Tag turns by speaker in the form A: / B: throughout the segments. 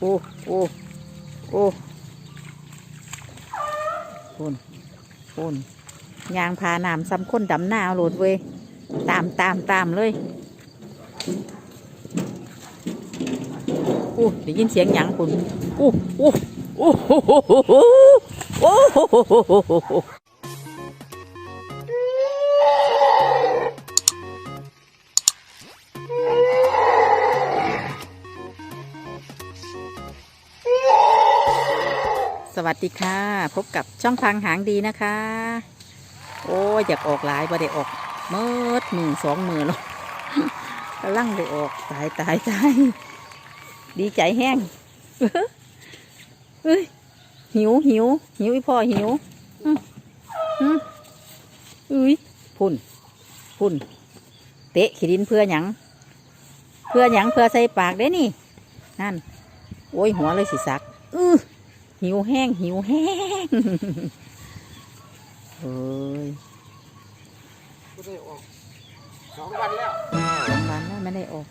A: โอ้โอ้โอ้ปุ่นปุ่นยางพาน้ำซ้ำข้นดำหน้าเอาโหลดเว้ยตามตามตามเลยอู้ได้ยินเสียงหยังปุ่นอู้อู้อู้โอ้โห วัสดีค่ะ พบกับช่องทางหางดีนะคะ โอ้อยากออกหลายบ่ได้ออกเมิดมือสองมือแล้วกำลังได้ออกตายตายตายดีใจแห้งเฮ้ยหิวหิวหิวอีพ่อหิวอืออุ้ยพุ่นพุ่น เตะขีดินเพื่อหยัง เพื่อหยังเพื่อใส่ปากได้นี่ นั่น โอ้ยหัวเลยสิสัก อือ หิวแห้งหิวแห้งเฮ้ย
B: ก็ได้ออกสองวันแล้ว
A: สองวันแล้วไม่ได้ออก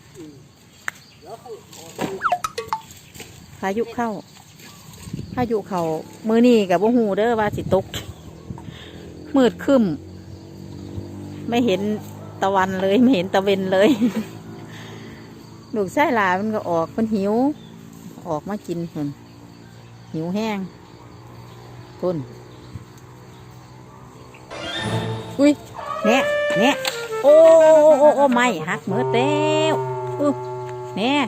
B: แล้วเขาออก
A: พายุเข้าพายุเข้ามือนี่กับบ่หูเด้อว่าสิตก มืดครึ้มไม่เห็นตะวันเลยไม่เห็นตะเวนเลยลูกไส้หลามันก็ออกมันหิว ออกมากินคน หิวแห้งคุณอุ้ยเนี่ยเนี่ยโอ้โอ้โอ้โอ้ไม่หักมือเต้วอู้เนี่ย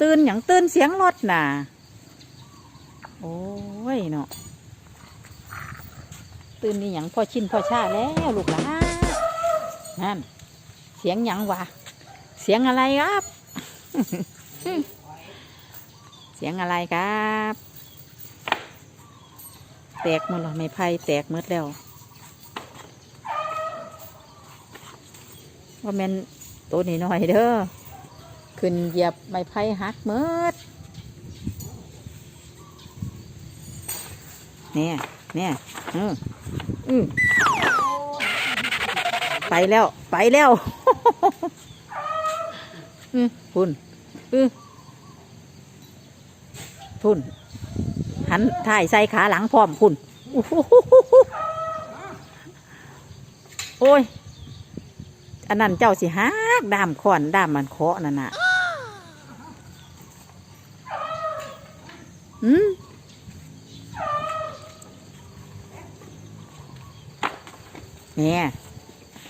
A: ตื่นอย่างตื่นเสียงรถน่ะ โอ้ยเนาะตื่นนี่อย่างพ่อชินพ่อชาแล้วลูกหลานนั่นเสียงหยังวะเสียงอะไรครับ สียงอะไรครับ แตกหมดแล้วไม่ไพ่แตกหมดแล้วว่าแมนตัวนี้หน่อยเด้อขึ้นเหยียบไม้ไผ่หักหมดเนี่ยเนี่ยอืมอืมไปแล้ว ไปแล้ว อืมพุ่นอืม พุ่นหันถ่ายใส่ขาหลังพร้อมพุ่นอู้หูหูหูหูโอ้ย อันนั้นเจ้าสิฮักดามขอนดามมันเคาะนั่นน่ะอืมเนี่ย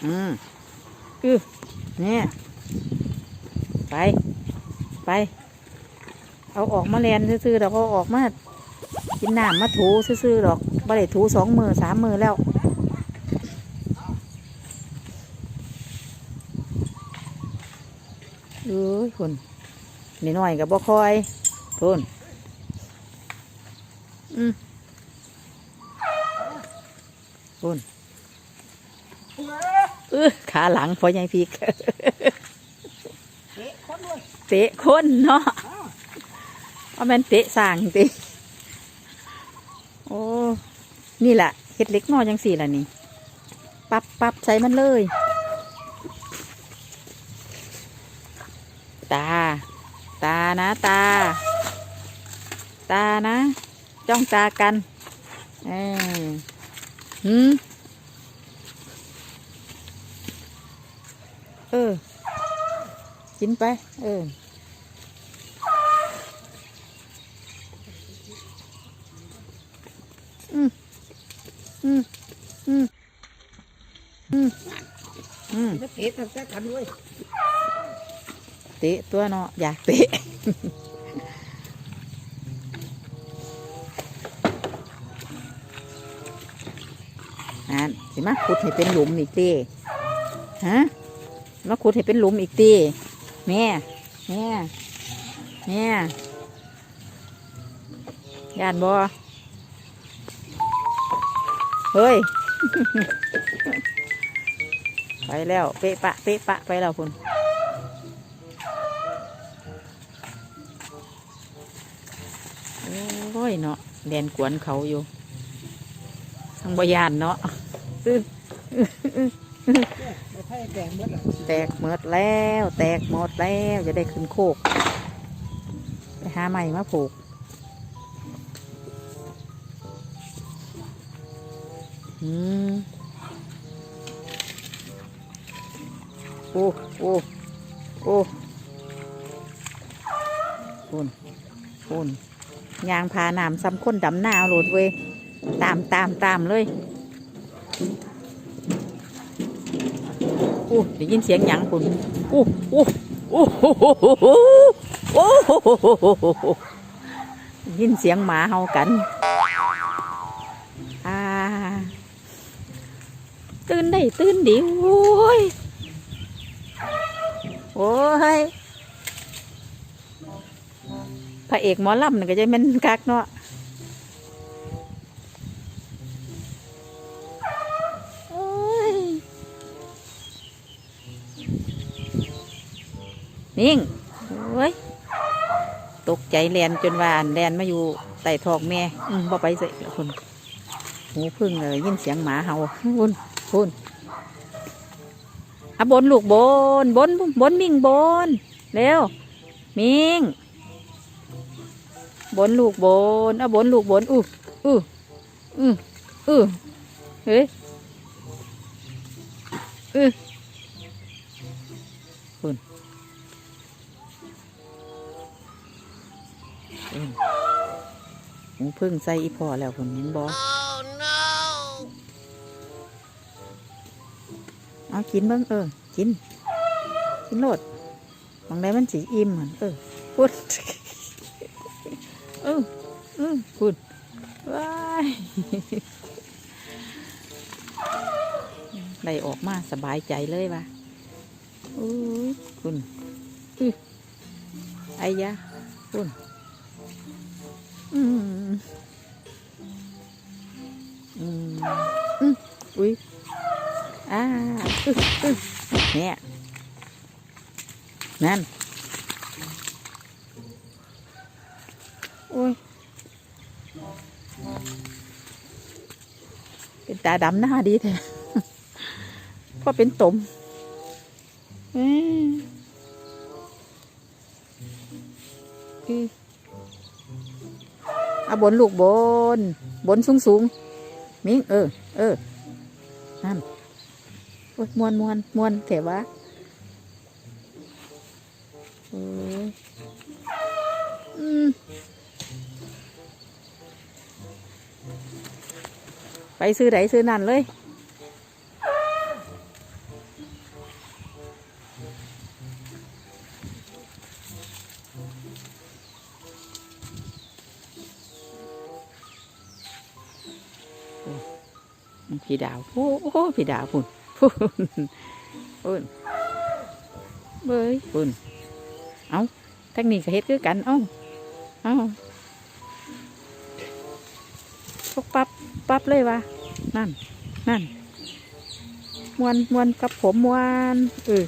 A: อืมอือเนี่ย ไป ไป เอาออกมาแลนซื่อๆดอกเอาออกมากินน้ำมาถูซื่อๆดอกบ่ได้ถูสองมือสามมือแล้วเอ้ยคุณนิดหน่อยกับบ่คอยคุณอืมคุณเออขาหลังพอใหญ่พีก
B: เตะคนด้วย
A: เตะคนเนาะ ว่าแมันเตะสางติโอ้ นี่แหละเฮ็ดเล็กน้อยจังสี่ล่ะนี่ ปับปับใส่มันเลย ตา ตานะ ตา ตานะ จ้องตากัน เออหืมเออ กินไป เออ อืม อืม อืม อืม อืม
B: จะ เตะกันแค่กันด้วย
A: เตะตัวเนาะอยากเตะอ่นสิมาขุดให้เป็นหลุมอีกตีฮะมาขุดให้เป็นหลุมอีกตีแม่แม่แม่ย่านบอเฮ้ย ไปแล้วเปะปะเปะปะไปแล้วคุณโอ้ยเนาะเรียนกวนเขาอยู่ทางบยานเนาะ
B: แดงเมื่อไหร่
A: แตกหมดแล้ว แตกหมดแล้วจะได้ขึ้นโคก ไปหาใหม่มาผูกอืม โอ้โอ้โอ้คุณคุณยางพาน้ำซ้ำข้นดำหน้าโหลดเว้ยตามตามตามเลยอู้ได้ยินเสียงหยังคุณอู้อู้อู้โหโหโหโอ้โหยินเสียงหมาเห่ากันอ่าตื่นได้ตื่นดิโอ้ย โอ้ยพระเอกหมอลำนี่ก็จะเป็นคักเนาะโอ้ยนิ่งโอ้ยตกใจแลนจนว่านแลนมาอยู่ใต้ท้องแม่ อืมบ่ไปใส่คนหูพึ่งเลยยินเสียงหมาเห่าคุณคุณ อะบนลูกบนบนบนมิ่งบนเร็วมิงบนลูกบนอะบนลูกบนอู้อู้อู้อู้เฮ้ยอือคุณอืมหมูพึ่งใส่อีพอแล้วคุณเห็นบอ เอากินเบ้างเออ กิน กินโลดบางได้มันสีอิ่มหั่นเออพูดเออเออพูดว้ายได้ออกมาสบายใจเลยว่ะอุ้คุณอือไอ้ยะคุณอืมอืมอุ้ย อ่าเนี่ยนั่นโอ้ยเป็นตาดำหน้าดีแท้เพราะเป็นตมอ้ยอือเอาบนลูกบน บนสูงสูงมิงเออ เออ นั่น อ้ยมวนมวนมวนแต่ว่าโอ้ยอืมไปซื้อไหนซื้อนั่นเลยพี่ดาวโอ้โหพี่ดาวพุ่น ปุ่นพุ่นเบ้ยปุ่นเอาทั้งนี้ก็เฮ็ดคือกัน เอ้าเอ้าพกปั๊บปั๊บเลยวะนั่น นั่นมวนมวนกับผมมวนเออ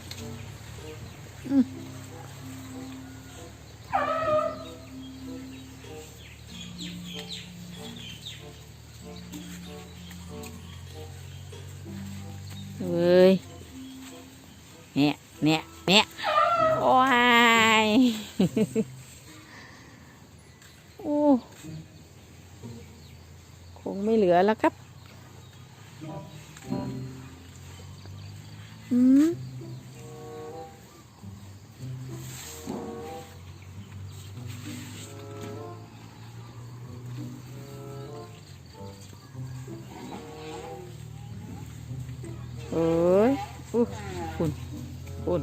A: แล้วครับ อืมเอ้ยอู้คุณคุณ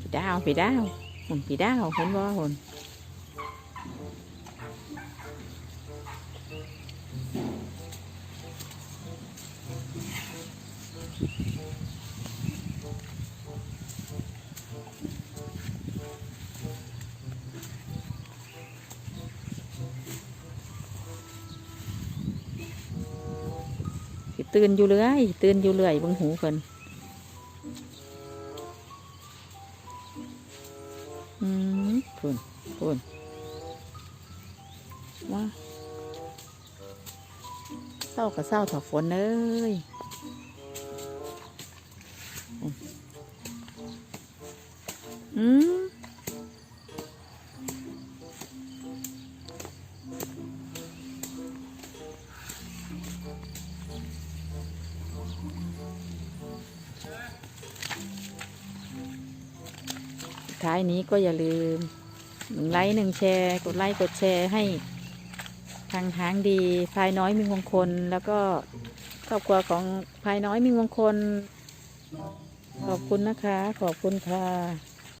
A: ผีดาวผีดาวหุ่นผีดาวเห็นบ่หุ่น ตื่นอยู่เรื่อยตื่นอยู่เรื่อยเบงหูเพิ่นอืมพุ่นพุ่นว่าเศร้ากับเศร้าถอดฝนเอ้ย ท้ายนี้ก็อย่าลืมไลค์หนึ่งแชร์ กดไลค์กดแชร์ให้ทางหางดีพายน้อยมีมงคล แล้วก็ครอบครัวของพายน้อยมีมงคล ขอบคุณนะคะ ขอบคุณค่ะ